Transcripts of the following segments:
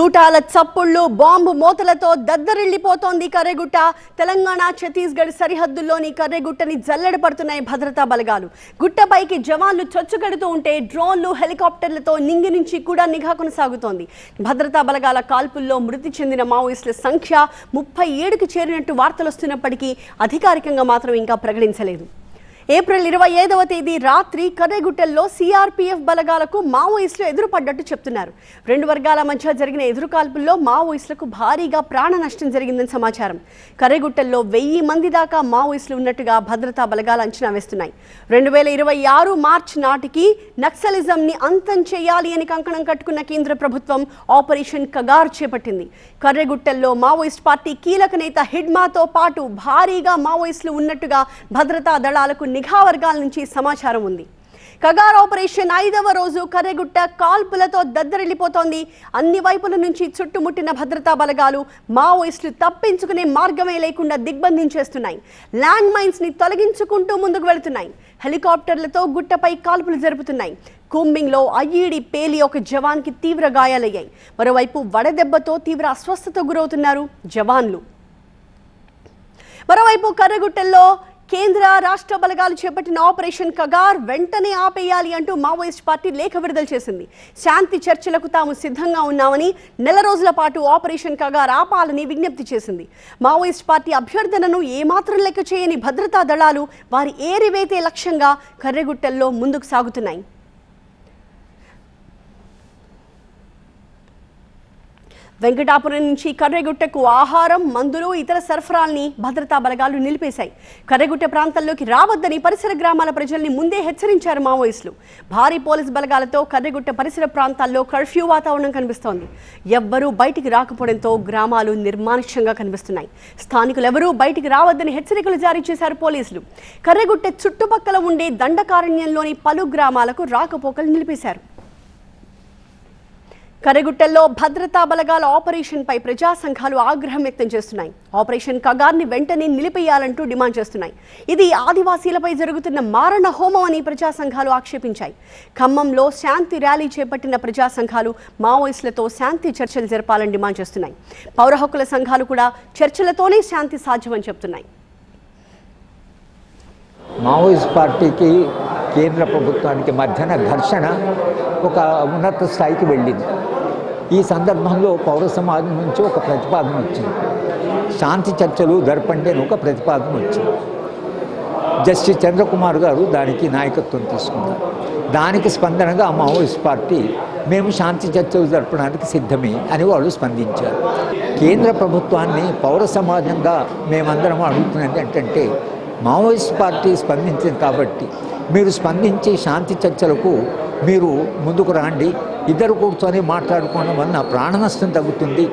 తూటాల చప్పుళ్ళు బాంబు మోతలతో దద్దరిల్లిపోతోంది కర్రెగుట్ట. తెలంగాణ ఛత్తీస్గఢ్ సరిహద్దుల్లోని కర్రెగుట్టని జల్లెడ పడుతున్నాయి భద్రతా బలగాలు. గుట్టపైకి జవాన్లు చొచ్చుగడుతూ ఉంటే డ్రోన్లు హెలికాప్టర్లతో నింగి నుంచి కూడా నిఘా కొనసాగుతోంది. భద్రతా బలగాల కాల్పుల్లో మృతి చెందిన మావోయిస్టుల సంఖ్య ముప్పై ఏడుకు చేరినట్టు వార్తలు వస్తున్నప్పటికీ అధికారికంగా మాత్రం ఇంకా ప్రకటించలేదు. ఏప్రిల్ ఇరవై ఐదవ తేదీ రాత్రి కర్రెగుట్టల్లో సిఆర్పీఎఫ్ బలగాలకు మావోయిస్టులు ఎదురుపడ్డట్టు చెప్తున్నారు. రెండు వర్గాల మధ్య జరిగిన ఎదురుకాల్పుల్లో మావోయిస్టులకు భారీగా ప్రాణ నష్టం జరిగిందని సమాచారం. కర్రెగుట్టల్లో వెయ్యి మంది దాకా మావోయిస్టులు ఉన్నట్టుగా భద్రతా బలగాలు అంచనా వేస్తున్నాయి. రెండు వేల ఇరవై ఆరు మార్చి నాటికి నక్సలిజంని అంతం చేయాలి అని కంకణం కట్టుకున్న కేంద్ర ప్రభుత్వం ఆపరేషన్ కగార్ చేపట్టింది. కర్రెగుట్టెల్లో మావోయిస్ట్ పార్టీ కీలక నేత హిడ్మాతో పాటు భారీగా మావోయిస్టులు ఉన్నట్టుగా భద్రతా దళాలకు నిఘా వర్గాల నుంచి సమాచారం ఉంది. కగార్ ఆపరేషన్ ఐదవ రోజు కర్రెగుట్ట కాల్పులతో దద్దరిల్లిపోతోంది. అన్ని వైపుల నుంచి చుట్టుముట్టిన భద్రతా బలగాలు మావోయిస్టులు తప్పించుకునే మార్గమే లేకుండా దిగ్బంధించేస్తున్నాయి ల్యాండ్ మైన్స్ని తొలగించుకుంటూ ముందుకు వెళుతున్నాయి. హెలికాప్టర్లతో గుట్టపై కాల్పులు జరుపుతున్నాయి. కుంబింగ్లో ఐఈడి పేలి ఒక జవాన్కి తీవ్ర గాయాలయ్యాయి. మరోవైపు వడదెబ్బతో తీవ్ర అస్వస్థత గురవుతున్నారు జవాన్లు. మరోవైపు కర్రగుట్టల్లో కేంద్ర రాష్ట్ర బలగాలు చేపట్టిన ఆపరేషన్ కగార్ వెంటనే ఆపేయాలి అంటూ మావోయిస్ట్ పార్టీ లేఖ విడుదల చేసింది. శాంతి చర్చలకు తాము సిద్ధంగా ఉన్నామని నెల రోజుల పాటు ఆపరేషన్ కగార్ ఆపాలని విజ్ఞప్తి చేసింది. మావోయిస్ట్ పార్టీ అభ్యర్థనను ఏమాత్రం లెక్క చేయని భద్రతా దళాలు వారి ఏరివేతే లక్ష్యంగా కర్రెగుట్టల్లో ముందుకు సాగుతున్నాయి. వెంకటాపురం నుంచి కర్రెగుట్టకు ఆహారం మందులు ఇతర సరఫరాల్ని భద్రతా బలగాలు నిలిపేశాయి. కర్రెగుట్ట ప్రాంతంలోకి రావద్దని పరిసర గ్రామాల ప్రజల్ని ముందే హెచ్చరించారు మావోయిస్టులు. భారీ పోలీస్ బలగాలతో కర్రెగుట్ట పరిసర ప్రాంతాల్లో కర్ఫ్యూ వాతావరణం కనిపిస్తోంది. ఎవ్వరూ బయటికి రాకపోవడంతో గ్రామాలు నిర్మానుష్యంగా కనిపిస్తున్నాయి. స్థానికులు ఎవరూ బయటికి రావద్దని హెచ్చరికలు జారీ చేశారు పోలీసులు. కర్రెగుట్ట చుట్టుపక్కల ఉండే దండకారణ్యంలోని పలు గ్రామాలకు రాకపోకలు నిలిపేశారు. కరగుట్టల్లో భద్రతా బలగాల ఆపరేషన్ పై ప్రజా సంఘాలు ఆగ్రహం వ్యక్తం చేస్తున్నాయి. ఆపరేషన్ కగార్ని వెంటనే నిలిపేయాలంటూ డిమాండ్ చేస్తున్నాయి. ఇది ఆదివాసీలపై జరుగుతున్న మారణ హోమం అని ప్రజా సంఘాలు ఆక్షేపించాయి. ఖమ్మంలో శాంతి ర్యాలీ చేపట్టిన ప్రజా సంఘాలు మావోయిస్టులతో శాంతి చర్చలు జరపాలని డిమాండ్ చేస్తున్నాయి. పౌర హక్కుల సంఘాలు కూడా చర్చలతోనే శాంతి సాధ్యమని చెప్తున్నాయి. మావోయిస్ట్ పార్టీకి కేంద్ర ప్రభుత్వానికి మధ్యన ఘర్షణ ఒక ఉన్నత స్థాయికి వెళ్ళింది. ఈ సందర్భంలో పౌర సమాజం నుంచి ఒక ప్రతిపాదన వచ్చింది. శాంతి చర్చలు జరపండి అని ఒక ప్రతిపాదన వచ్చింది. జస్టిస్ చంద్రకుమార్ గారు దానికి నాయకత్వం తీసుకున్నారు. దానికి స్పందనగా మావోయిస్ట్ పార్టీ మేము శాంతి చర్చలు జరపడానికి సిద్ధమే అని వాళ్ళు స్పందించారు. కేంద్ర ప్రభుత్వాన్ని పౌర సమాజంగా మేమందరం అడుగుతున్నది ఏంటంటే మావోయిస్ట్ పార్టీ స్పందించింది కాబట్టి మీరు స్పందించి శాంతి చర్చలకు మీరు ముందుకు రాండి. ఇద్దరు కూర్చొని మాట్లాడుకోవడం వలన ప్రాణ నష్టం తగ్గుతుంది.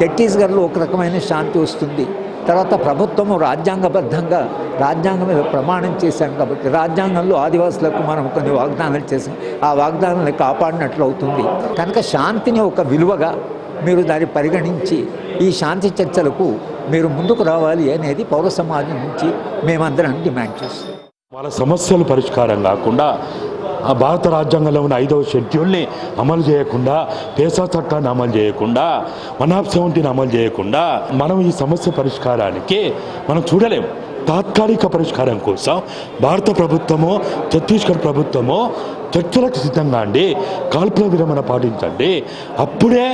ఛత్తీస్గఢ్లో ఒక రకమైన శాంతి వస్తుంది. తర్వాత ప్రభుత్వము రాజ్యాంగబద్ధంగా రాజ్యాంగం ప్రమాణం చేశాం కాబట్టి రాజ్యాంగంలో ఆదివాసులకు మనం కొన్ని వాగ్దానాలు చేసాం ఆ వాగ్దానాలను కాపాడినట్లు అవుతుంది. కనుక శాంతిని ఒక విలువగా మీరు దాన్ని పరిగణించి ఈ శాంతి చర్చలకు మీరు ముందుకు రావాలి అనేది పౌర సమాజం నుంచి మేమందరం డిమాండ్ చేస్తాం వాళ్ళ సమస్యలు పరిష్కారం కాకుండా ఆ భారత రాజ్యాంగంలో ఉన్న ఐదవ షెడ్యూల్ని అమలు చేయకుండా పేసా చట్టాన్ని అమలు చేయకుండా వన్ ఆఫ్ సెవెంటీని అమలు చేయకుండా మనం ఈ సమస్య పరిష్కారానికి మనం చూడలేం తాత్కాలిక పరిష్కారం కోసం భారత ప్రభుత్వము ఛత్తీస్గఢ్ ప్రభుత్వము చర్చలకు సిద్ధంగా అండి కాల్పుల విరమణ పాటించండి. అప్పుడే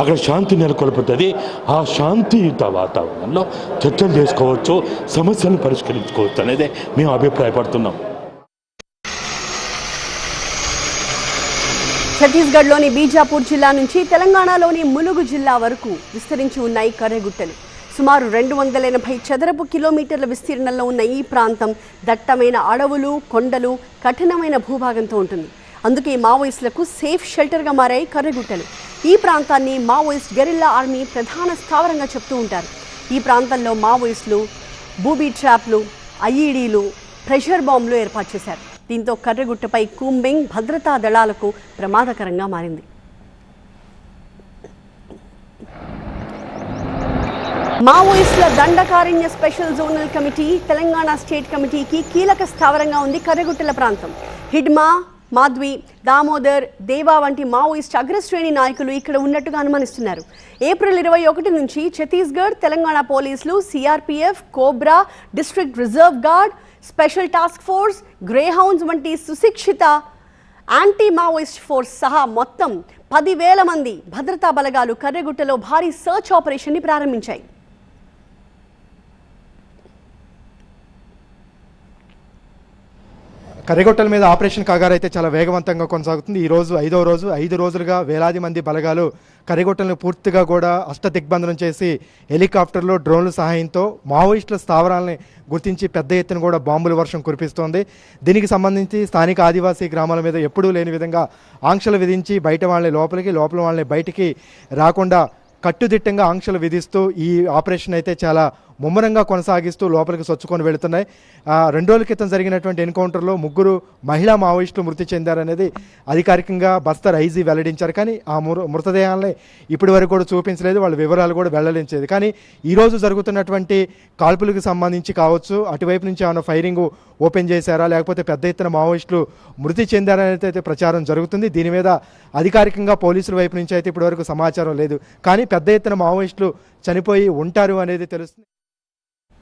అక్కడ శాంతి నెలకొల్పుతుంది ఆ శాంతియుత వాతావరణంలో చర్చలు చేసుకోవచ్చు సమస్యలను పరిష్కరించుకోవచ్చు అనేది మేము అభిప్రాయపడుతున్నాం. ఛత్తీస్గఢ్లోని బీజాపూర్ జిల్లా నుంచి తెలంగాణలోని ములుగు జిల్లా వరకు విస్తరించి ఉన్నాయి కర్రెగుట్టలు. సుమారు రెండు వందల ఎనభై చదరపు కిలోమీటర్ల విస్తీర్ణంలో ఉన్న ఈ ప్రాంతం దట్టమైన అడవులు కొండలు కఠినమైన భూభాగంతో ఉంటుంది. అందుకే మావోయిస్టులకు సేఫ్ షెల్టర్గా మారాయి కర్రగుట్టలు. ఈ ప్రాంతాన్ని మావోయిస్ట్ గెరిల్లా ఆర్మీ ప్రధాన స్థావరంగా చెప్తూ ఉంటారు. ఈ ప్రాంతంలో మావోయిస్టులు బూబీ ట్రాప్లు ఐఈడీలు ప్రెషర్ బాంబులు ఏర్పాటు చేశారు. దీంతో కర్రగుట్టపై కూంబింగ్ భద్రతా దళాలకు ప్రమాదకరంగా మారింది. మావోయిస్టుల Dandakaranya special zonal committee Telangana state కమిటీకి కీలక స్థావరంగా ఉంది కర్రగుట్టల ప్రాంతం. హిడ్మా మాధ్వి దామోదర్ దేవా వంటి మావోయిస్ట్ అగ్రశ్రేణి నాయకులు ఇక్కడ ఉన్నట్టుగా అనుమానిస్తున్నారు. ఏప్రిల్ ఇరవై ఒకటి నుంచి ఛత్తీస్గఢ్ తెలంగాణ పోలీసులు CRPF cobra district reserve guard special task force greyhounds వంటి సుశిక్షిత యాంటీ మావోయిస్ట్ ఫోర్స్ సహా మొత్తం పదివేల మంది భద్రతా బలగాలు కర్రెగుట్టలో భారీ సర్చ్ ఆపరేషన్ని ప్రారంభించాయి. కర్రెగొట్టల మీద ఆపరేషన్ కాగారు అయితే చాలా వేగవంతంగా కొనసాగుతుంది. ఈ రోజు ఐదో రోజు ఐదు రోజులుగా వేలాది మంది బలగాలు కర్రెగొట్టలను పూర్తిగా కూడా అష్ట దిగ్బంధనం చేసి హెలికాప్టర్లు డ్రోన్ల సహాయంతో మావోయిస్టుల స్థావరాలని గుర్తించి పెద్ద ఎత్తున కూడా బాంబుల వర్షం కురిపిస్తోంది. దీనికి సంబంధించి స్థానిక ఆదివాసీ గ్రామాల మీద ఎప్పుడూ లేని విధంగా ఆంక్షలు విధించి బయట వాళ్ళని లోపలికి లోపల వాళ్ళని బయటికి రాకుండా కట్టుదిట్టంగా ఆంక్షలు విధిస్తూ ఈ ఆపరేషన్ అయితే చాలా ముమ్మరంగా కొనసాగిస్తూ లోపలికి సొచ్చుకొని వెళుతున్నాయి. రెండు రోజుల క్రితం జరిగినటువంటి ఎన్కౌంటర్లో ముగ్గురు మహిళా మావోయిస్టులు మృతి చెందారనేది అధికారికంగా బస్తర్ ఐజీ వెల్లడించారు. కానీ ఆ మృతదేహాలని ఇప్పటి వరకు కూడా చూపించలేదు. వాళ్ళ వివరాలు కూడా వెల్లడించేది కానీ ఈరోజు జరుగుతున్నటువంటి కాల్పులకు సంబంధించి కావచ్చు అటువైపు నుంచి ఏమైనా ఫైరింగ్ ఓపెన్ చేశారా లేకపోతే పెద్ద ఎత్తున మావోయిస్టులు మృతి చెందారనేది అయితే ప్రచారం జరుగుతుంది. దీని మీద అధికారికంగా పోలీసుల వైపు నుంచి అయితే ఇప్పటివరకు సమాచారం లేదు. కానీ పెద్ద ఎత్తున మావోయిస్టులు చనిపోయి ఉంటారు అనేది తెలుస్తుంది.